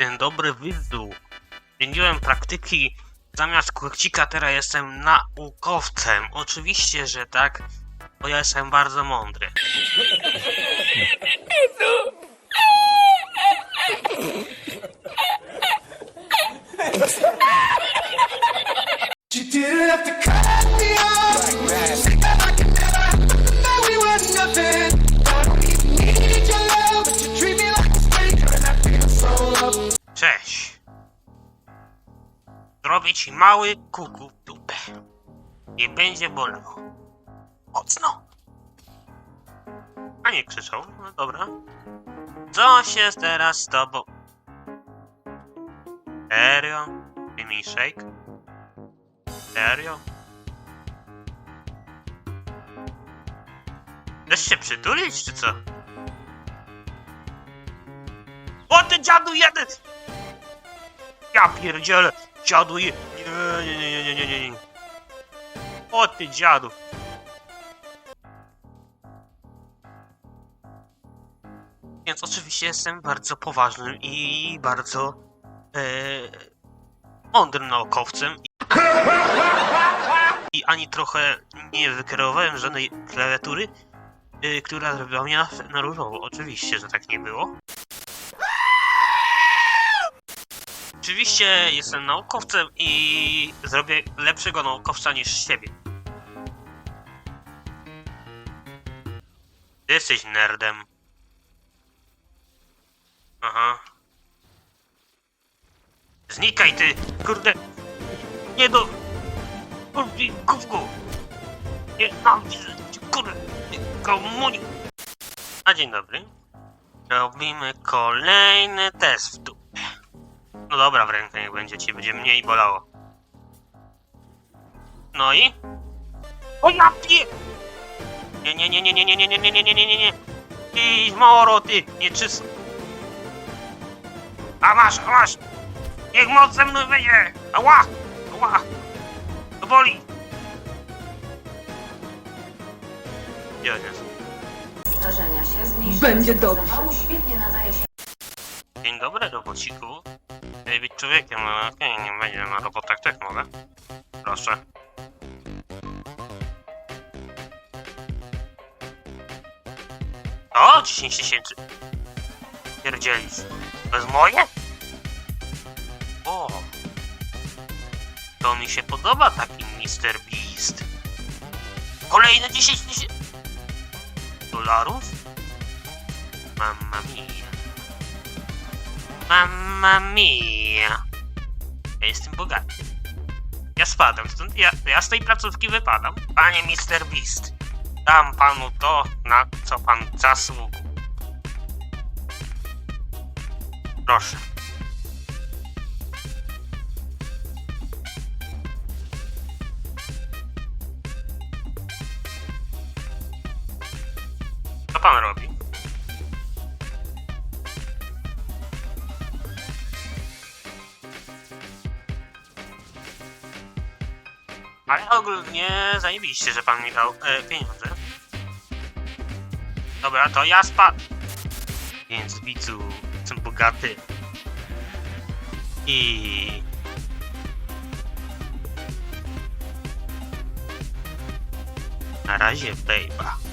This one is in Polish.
Dzień dobry widzu. Zmieniłem praktyki. Zamiast kurcika teraz jestem naukowcem. Oczywiście, że tak, bo ja jestem bardzo mądry. Zrobię ci mały kuku dupę. Nie będzie bolało. Mocno. A nie krzyczał. No dobra. Co się teraz z tobą? Serio? Ty mi shake? Serio? Chcesz się przytulić, czy co? O ty dziadu jeden! Ja pierdzielę! Dziadu je... Nie, nie, nie, nie, nie, nie, nie. O ty dziadu! Więc oczywiście jestem bardzo poważnym i bardzo... E, mądrym naukowcem. I ani trochę nie wykierowałem żadnej klawiatury, y, która zrobiła mnie na, na różowo. Oczywiście, że tak nie było. Oczywiście jestem naukowcem i zrobię lepszego naukowca niż siebie. Ty jesteś nerdem. Aha. Znikaj ty, kurde. Nie do... Kurde, gówku. Nie, widzę, kurde. Komunik. A dzień dobry. Robimy kolejny test. No dobra, w rękę niech będzie ci, będzie mniej bolało. No i? O ja pie... Nie, nie, nie, nie, nie, nie, nie, nie, nie, nie, nie, nie, nie, nie. Ty, moro, ty, nieczysto. A masz, a masz. Niech moc ze mną wyjdzie. Ała, ała. To boli. Ja nie. Zdarzenia się zmniejszyły. Będzie dobrze. Zawału świetnie nadaje się Dzień dobry, robociku. Chcę być człowiekiem, ale okej, nie będzie na robotach też mogę. Proszę. O, 10 tysięcy. Pierdzielisz. To jest moje? O. To mi się podoba taki Mr. Beast. Kolejne 10 tysięcy. Dolarów? Mamma mia. Mamma mia. Ja jestem bogaty. Ja spadam stąd, ja, ja z tej placówki wypadam. Panie Mr. Beast, dam panu to, na co pan zasługuje. Proszę. Co pan robi? Ale ogólnie zajebiście, że pan mi dał e, pieniądze. Dobra, to ja spadł. Więc widzu, jestem bogaty. I... Na razie, baby.